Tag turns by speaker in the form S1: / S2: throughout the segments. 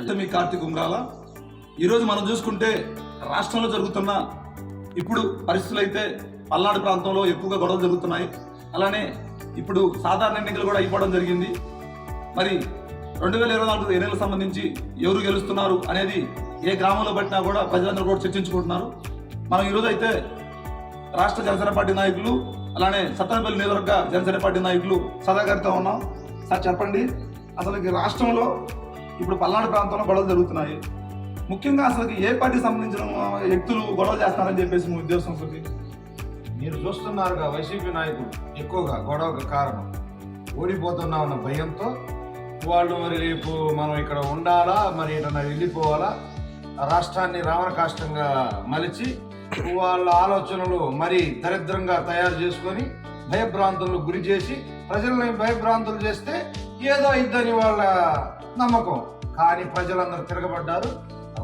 S1: అంటే మీ కార్తీక్ ఉంగాల ఈరోజు మనం చూసుకుంటే రాష్ట్రంలో జరుగుతున్న ఇప్పుడు పరిస్థితులు అయితే పల్నాడు ప్రాంతంలో ఎక్కువగా గొడవలు జరుగుతున్నాయి. అలానే ఇప్పుడు సాధారణ ఎన్నికలు కూడా అయిపోవడం జరిగింది. మరి రెండు వేల ఇరవై నాలుగు ఎన్నికలకు సంబంధించి ఎవరు గెలుస్తున్నారు అనేది ఏ గ్రామంలో పట్టినా కూడా ప్రజలందరూ కూడా చర్చించుకుంటున్నారు. మనం ఈరోజు అయితే రాష్ట్ర జనసేన పార్టీ నాయకులు అలానే సత్తనపల్లి నియోజకవర్గ జనసేన పార్టీ నాయకులు సదాగారితో ఉన్నాం. సార్ చెప్పండి. అసలు రాష్ట్రంలో ఇప్పుడు పల్నాడు ప్రాంతంలో గొడవలు జరుగుతున్నాయి. ముఖ్యంగా అసలు ఏ పార్టీ సంబంధించిన వ్యక్తులు గొడవలు చేస్తారని చెప్పేసి మీ ఉద్దేశం అసలు
S2: మీరు చూస్తున్నారుగా వైసీపీ నాయకులు ఎక్కువగా గొడవకు కారణం. ఓడిపోతున్నామన్న భయంతో వాళ్ళు మరి రేపు మనం ఇక్కడ ఉండాలా మరి ఇటన్నా వెళ్ళిపోవాలా? రాష్ట్రాన్ని రావణ కాష్టంగా మలిచి వాళ్ళ ఆలోచనలు మరి దరిద్రంగా తయారు చేసుకొని భయభ్రాంతులకు గురి చేసి ప్రజల్ని భయభ్రాంతులు చేస్తే ఏదో ఇద్దని వాళ్ళ నమ్మకం కానీ ప్రజలందరూ తిరగబడ్డారు.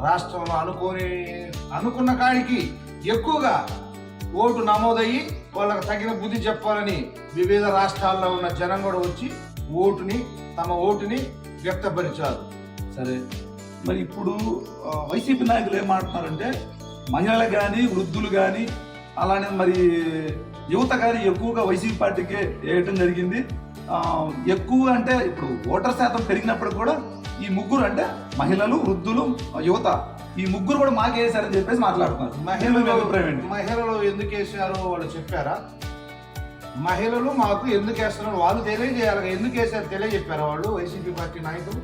S2: రాష్ట్రంలో అనుకోని అనుకున్న కాడికి ఎక్కువగా ఓటు నమోదయ్యి వాళ్ళకి తగిన బుద్ధి చెప్పాలని వివిధ రాష్ట్రాల్లో ఉన్న జనం కూడా వచ్చి ఓటుని తమ ఓటుని వ్యక్తపరిచారు.
S1: సరే. మరి ఇప్పుడు వైసీపీ నాయకులు ఏమంటున్నారంటే మహిళలు కానీ వృద్ధులు కానీ అలానే మరి యువత కానీ ఎక్కువగా వైసీపీ పార్టీకే వేయటం జరిగింది. ఎక్కువ అంటే ఇప్పుడు ఓటర్ శాతం పెరిగినప్పుడు కూడా ఈ ముగ్గురు అంటే మహిళలు వృద్ధులు యువత ఈ ముగ్గురు కూడా మాకే వేశారని చెప్పేసి మాట్లాడుతున్నారు. మహిళల అభిప్రాయం
S2: మహిళలు ఎందుకు వేసారో వాళ్ళు చెప్పారా? మహిళలు మాకు ఎందుకు వేస్తున్నారు వాళ్ళు తెలియజేయాలి. ఎందుకు వేసారు తెలియజెప్పారా వాళ్ళు? వైసీపీ పార్టీ నాయకులు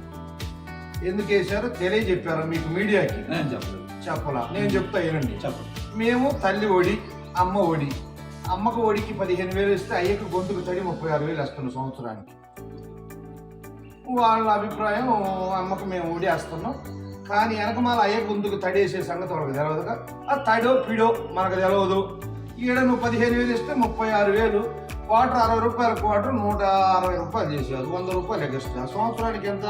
S2: ఎందుకు వేసారో తెలియజెప్పారా మీకు మీడియాకి?
S1: నేను చెప్పలేదు.
S2: చెప్పలా. నేను చెప్తా వినండి.
S1: చెప్పండి.
S2: మేము తల్లి ఒడి అమ్మ ఒడి అమ్మకు ఒడికి పదిహేను వేలు ఇస్తే అయ్యకు గొంతుకు తడి ముప్పై ఆరు వేలు వేస్తున్నాం సంవత్సరానికి. వాళ్ళ అభిప్రాయం అమ్మకు మేము ఒడి వేస్తున్నాం కానీ వెనకమాల అయ్య గొంతుకు తడి వేసే సంగతి వాళ్ళకి తెలియదుగా ఆ తడో పిడో మనకు తెలియదు ఈడ నువ్వు పదిహేను వేలు ఇస్తే ముప్పై ఆరు వేలు. క్వార్టర్ అరవై రూపాయల క్వార్టర్ నూట అరవై రూపాయలు చేసేది వంద రూపాయలు ఎగస్ట్రా. సంవత్సరానికి ఎంత?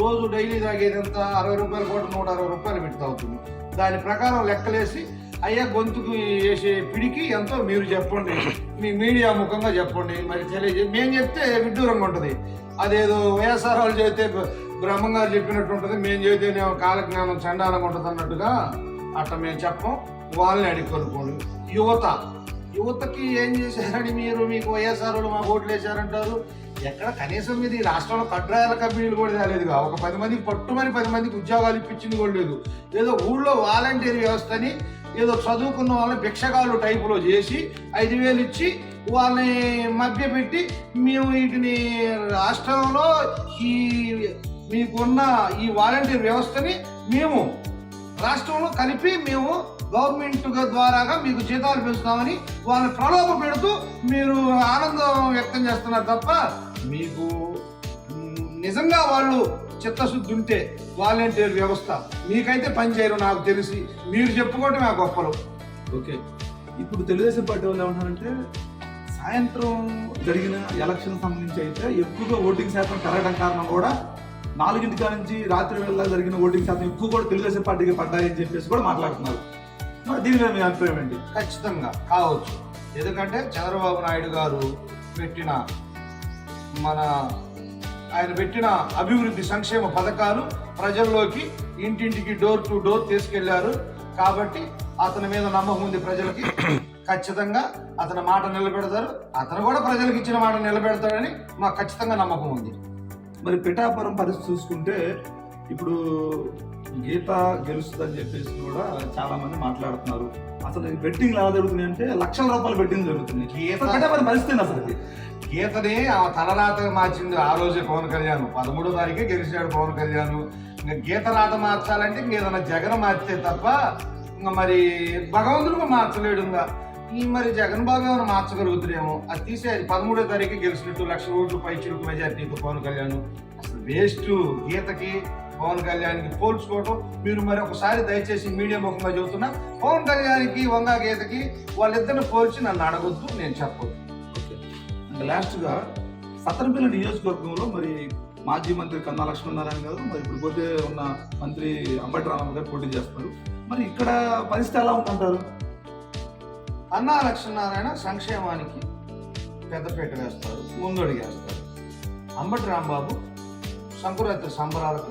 S2: రోజు డైలీ తాగేది ఎంత? అరవై రూపాయల క్వార్టర్ నూట అరవై రూపాయలు పెట్టి అవుతుంది దాని ప్రకారం లెక్కలేసి అయ్యా గొంతుకు వేసే పిడికి ఎంతో మీరు చెప్పండి. మీ మీడియా ముఖంగా చెప్పండి. మరి తెలియజే మేము చెప్తే విడ్డూరంగా ఉంటుంది. అదేదో వైఎస్ఆర్ వాళ్ళు చెబితే బ్రహ్మంగారు చెప్పినట్టు ఉంటుంది. మేము చెబితే కాలజ్ఞానం చండాలంగా ఉంటుంది అన్నట్టుగా అట్లా మేము చెప్పం. వాళ్ళని అడిగి కొనుక్కోండి. యువత యువతకి ఏం చేశారని మీరు? మీకు వైఎస్ఆర్ వాళ్ళు మాకు ఓట్లు వేశారంటారు. ఎక్కడ కనీసం ఇది ఈ రాష్ట్రంలో కడ్రాయాల కంపెనీలు కూడా రాలేదుగా ఒక పది మందికి పట్టుమని పది మందికి ఉద్యోగాలు ఇప్పించింది కూడా లేదు. ఏదో ఊళ్ళో వాలంటీర్ వ్యవస్థని ఏదో చదువుకున్న వాళ్ళని భిక్షగాళ్ళు టైపులో చేసి ఐదు వేలు ఇచ్చి వాళ్ళని మభ్యపెట్టి మేము వీటిని రాష్ట్రంలో ఈ మీకున్న ఈ వాలంటీర్ వ్యవస్థని మేము రాష్ట్రంలో కలిపి మేము గవర్నమెంట్ ద్వారాగా మీకు జీతాలు పెంచుతామని వాళ్ళని ప్రలోభ పెడుతూ మీరు ఆనందం వ్యక్తం చేస్తున్నారు తప్ప మీకు నిజంగా వాళ్ళు చిత్తశుద్ధి ఉంటే వాలంటీర్ వ్యవస్థ మీకైతే పనిచేయరు నాకు తెలిసి. మీరు చెప్పుకోవటం ఆ గొప్పలు.
S1: ఓకే. ఇప్పుడు తెలుగుదేశం పార్టీ వాళ్ళు ఏమంటారంటే సాయంత్రం జరిగిన ఎలక్షన్ సంబంధించి అయితే ఎక్కువగా ఓటింగ్ శాతం పెరగడం కారణం కూడా నాలుగింటి కాడ నుంచి రాత్రి వేళ జరిగిన ఓటింగ్ శాతం ఎక్కువ కూడా తెలుగుదేశం పార్టీకి పడ్డాయని చెప్పేసి కూడా మాట్లాడుతున్నారు. మరి దీని మీద మీ అభిప్రాయం ఏంటి?
S2: ఖచ్చితంగా కావచ్చు. ఎందుకంటే చంద్రబాబు నాయుడు గారు పెట్టిన మన ఆయన పెట్టిన అభివృద్ధి సంక్షేమ పథకాలు ప్రజల్లోకి ఇంటింటికి డోర్ టు డోర్ తీసుకెళ్ళారు. కాబట్టి అతని మీద నమ్మకం ఉంది ప్రజలకి. ఖచ్చితంగా అతని మాట నిలబెడతారు. అతను కూడా ప్రజలకు ఇచ్చిన మాట నిలబెడతాడని మాకు ఖచ్చితంగా నమ్మకం ఉంది.
S1: మరి పిఠాపురం పరిస్థితి చూసుకుంటే ఇప్పుడు గీత గెలుస్తుందని చెప్పేసి కూడా చాలా మంది మాట్లాడుతున్నారు. అసలు బెట్టింగ్ ఎలా జరుగుతున్నాయి అంటే లక్షల రూపాయల బెట్టింగ్ జరుగుతుంది.
S2: గీత
S1: పిఠాపురం పరిస్థితి ఏంది అసలు?
S2: గీతని ఆ తలరాత మార్చింది ఆ రోజే పవన్ కళ్యాణ్. పదమూడో తారీఖే గెలిచాడు పవన్ కళ్యాణ్. ఇంకా గీత రాత మార్చాలంటే ఇంక ఏదైనా జగన్ మార్చితే తప్ప ఇంకా మరి భగవంతుడు మార్చలేడు ఇంకా. ఈ మరి జగన్ బాబు ఏమైనా మార్చగలుగుతారేమో అది తీసేది పదమూడో తారీఖు గెలిచినట్టు లక్ష ఓట్లు పై చిరుకు మెజార్టీతో పవన్ కళ్యాణ్. అసలు వేస్ట్ గీతకి పవన్ కళ్యాణ్కి పోల్చుకోవటం మీరు మరి ఒకసారి దయచేసి మీడియా ముఖంగా చెబుతున్నా పవన్ కళ్యాణ్కి వంగా గీతకి వాళ్ళిద్దరిని పోల్చి నన్ను అడగొద్దు నేను చెప్పొద్దు.
S1: ఇంకా లాస్ట్గా సత్తనపల్లి నియోజకవర్గంలో మరి మాజీ మంత్రి కన్నా లక్ష్మీనారాయణ గారు మరి ఇప్పుడు పోతే ఉన్న మంత్రి అంబటి రామయ్య గారు పోటీ చేస్తున్నారు మరి ఇక్కడ పరిస్థితి ఎలా ఉందంటారు?
S2: అన్నా లక్ష్మీనారాయణ సంక్షేమానికి పెద్దపీట వేస్తారు ముందడుగు వేస్తారు. అంబటి రాంబాబు సంకురాత్రి సంబరాలకు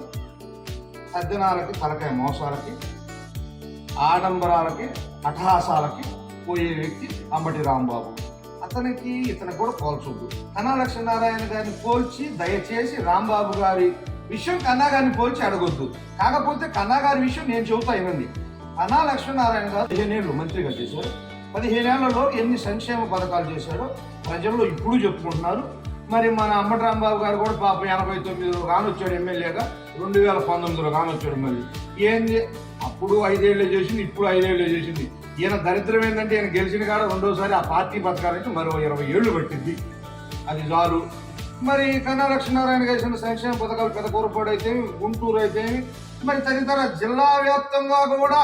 S2: సజ్జనాలకి తలకాయ మోసాలకి ఆడంబరాలకి అటహాసాలకి పోయే వ్యక్తి అంబటి రాంబాబు. అతనికి ఇతను కూడా పోల్చొద్దు. కన్నా లక్ష్మీనారాయణ గారిని పోల్చి దయచేసి రాంబాబు గారి విషయం కన్నా గారిని పోల్చి అడగొద్దు. కాకపోతే కన్నా గారి విషయం నేను చెబుతా వినండి. కన్నా లక్ష్మీనారాయణ గారు పదిహేనేళ్ళు మంత్రిగా చేశారు. పదిహేనేళ్ళలో ఎన్ని సంక్షేమ పథకాలు చేశారో ప్రజల్లో ఇప్పుడు చెప్పుకుంటున్నారు. మరి మన అంబటి రాంబాబు గారు కూడా పాపం ఎనభై తొమ్మిదిలో కానొచ్చాడు ఎమ్మెల్యేగా రెండు వేల పంతొమ్మిదిలో కానొచ్చాడు మళ్ళీ ఏంది అప్పుడు ఐదేళ్ళు చేసింది ఇప్పుడు ఐదేళ్ళు చేసింది. ఈయన దరిద్రం ఏంటంటే ఈయన గెలిచిన కాడ రెండోసారి ఆ పార్టీ బతకాలంటే మరో ఇరవై ఏళ్ళు పట్టింది. అది చాలు. మరి కన్నా లక్ష్మీనారాయణ చేసిన సంక్షేమ పథకాలు పెదకూరపాడు అయితే గుంటూరు అయితే మరి తదితర జిల్లా వ్యాప్తంగా కూడా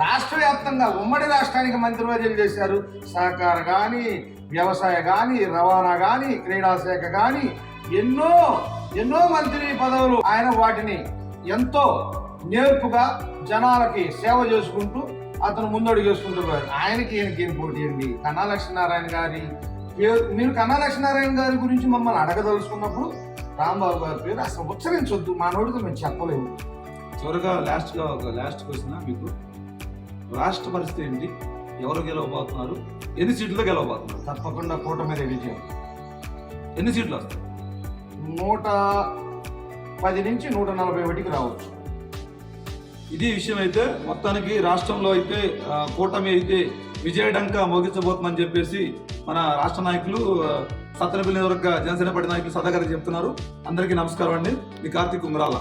S2: రాష్ట్ర వ్యాప్తంగా ఉమ్మడి రాష్ట్రానికి మంత్రివర్యులు చేశారు. సహకార కానీ వ్యవసాయ కానీ రవాణా కానీ క్రీడా శాఖ కానీ ఎన్నో ఎన్నో మంత్రి పదవులు ఆయన వాటిని ఎంతో నేర్పుగా జనాలకి సేవ చేసుకుంటూ అతను ముందడుగు చేసుకుంటున్నారు ఆయనకి ఈయనకి ఏం పోటీ అండి? కన్నా లక్ష్మీనారాయణ గారి పేరు మీరు కన్నా లక్ష్మీనారాయణ గారి గురించి మమ్మల్ని అడగదలుచుకున్నప్పుడు రాంబాబు గారి పేరు అసలు ఉచ్చరించొద్దు. మా నోటితో మేము చెప్పలేము.
S1: చివరిగా లాస్ట్గా ఒక లాస్ట్ క్వశ్చన్ మీకు? రాష్ట్ర పరిస్థితి ఏంటి? ఎవరు గెలవబోతున్నారు? ఎన్ని సీట్లు గెలవబోతున్నారు?
S2: తప్పకుండా కూటమి విజయం
S1: ఎన్ని సీట్లు వస్తాయి?
S2: నూట పది నుంచి నూట నలభై ఒకటికి రావచ్చు.
S1: ఇది విషయం అయితే మొత్తానికి రాష్ట్రంలో అయితే కూటమి అయితే విజయడంక మోగించబోతుందని చెప్పేసి మన రాష్ట్ర నాయకులు సత్తెనపల్లి నియోజకవర్గ జనసేన పార్టీ నాయకులు సదాగారు చెప్తున్నారు. అందరికీ నమస్కారం అండి. మీ కార్తీక్ ఉంగరాల.